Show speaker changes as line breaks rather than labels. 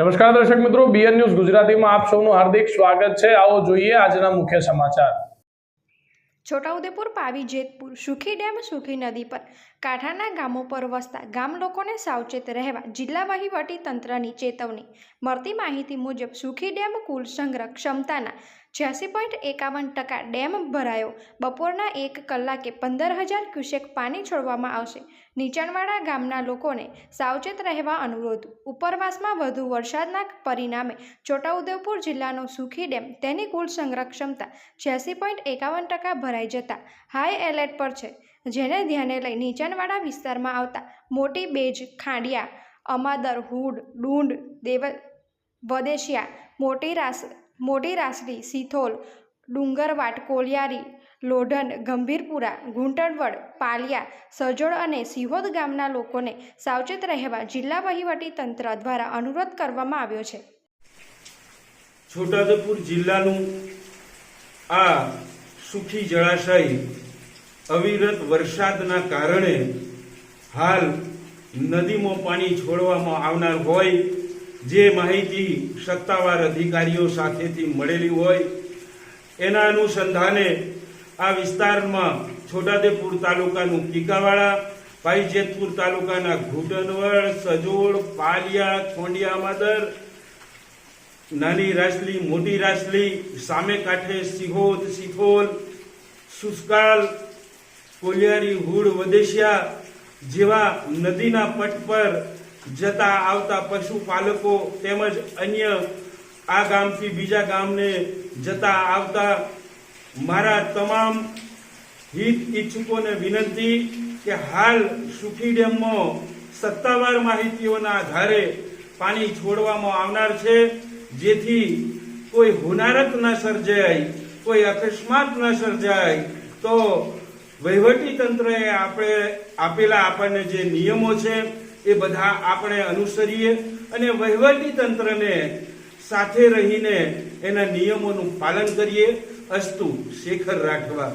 નમસ્કાર દર્શક મિત્રો બીએન ન્યૂઝ ગુજરાતીમાં આપ સૌનું હાર્દિક સ્વાગત છે. આવો જોઈએ આજના મુખ્ય સમાચાર.
છોટાઉદેપુર પાવી જેતપુર સુખી ડેમ, સુખી નદી પર કાંઠાના ગામો પર વસતા ગામ લોકોને સાવચેત રહેવા જિલ્લા વહીવટી તંત્રની ચેતવણી. મળતી માહિતી મુજબ સુખી ડેમ કુલ સંગ્રહ ક્ષમતાના છ્યાસી પોઈન્ટ એકાવન ટકા ડેમ ભરાયો. બપોરના એક કલાકે પંદર હજાર ક્યુસેક પાણી છોડવામાં આવશે. નીચાણવાળા ગામના લોકોને સાવચેત રહેવા અનુરોધ. ઉપરવાસમાં વધુ વરસાદના પરિણામે છોટાઉદેપુર જિલ્લાનો સુખી ડેમ તેની કુલ સંગ્રહ ક્ષમતા છ્યાસી પોઈન્ટ એકાવન ટકા ભરાઈ જતા હાઈ એલર્ટ પર છે. જેને ધ્યાને લઈ નીચાણવાળા વિસ્તારમાં આવતા મોટી બેજ, ખાંડિયા અમાદર હુડ ડુંડ, દેવ, વદેશિયા મોટી રાસ મોટી રાસડી સિથોલ ડુંગરવાટ કોલિયારી લોઢન, ગંભીરપુરા, ઘૂંટણવડ, પાલિયા, સજોડ અને સિહોદ ગામના લોકોને સાવચેત રહેવા જિલ્લા વહીવટી તંત્ર દ્વારા અનુરોધ કરવામાં આવ્યો છે.
છોટાઉદેપુર જિલ્લાનું આ સુખી જળાશય અવિરત વરસાદના કારણે હાલ નદીમાં પાણી છોડવામાં આવનાર હોય જે માહિતી સત્તાવાર અધિકારીઓ સાથેથી મળેલી હોય, એના અનુસંધાને આ વિસ્તારમાં છોટાદેપુર તાલુકાનું પીકાવાળા ભાઈ જેતપુર તાલુકાના ઘૂંટનવડ સજોડ, પાલિયા, ખોંડિયા, માદર, નાની રાસલી, મોટી રાસલી, સામે કાંઠે સિહોદ, સિથોલ સુસ્કાલ કોલિયારી, હુડ, વદેશિયા જેવા નદીના પટ પર જતા આવતા પશુપાલકો તેમજ અન્ય આ ગામથી બીજા ગામને જતા આવતા મારા તમામ હિત ઈચ્છુકોને વિનંતી કે હાલ સુખી ડેમમાં સત્તાવાર માહિતીઓના આધારે પાણી છોડવામાં આવનાર છે, જેથી કોઈ હુનારત ન સર્જાય, કોઈ અકસ્માત ન સર્જાય, તો વહીવટી તંત્રએ આપણે આપેલા આપણને જે નિયમો છે એ બધા આપણે અનુસરીએ અને વહીવટી તંત્રને સાથે રહીને એના નિયમોનું પાલન કરીએ. અસ્તુ શેખર રાઠવા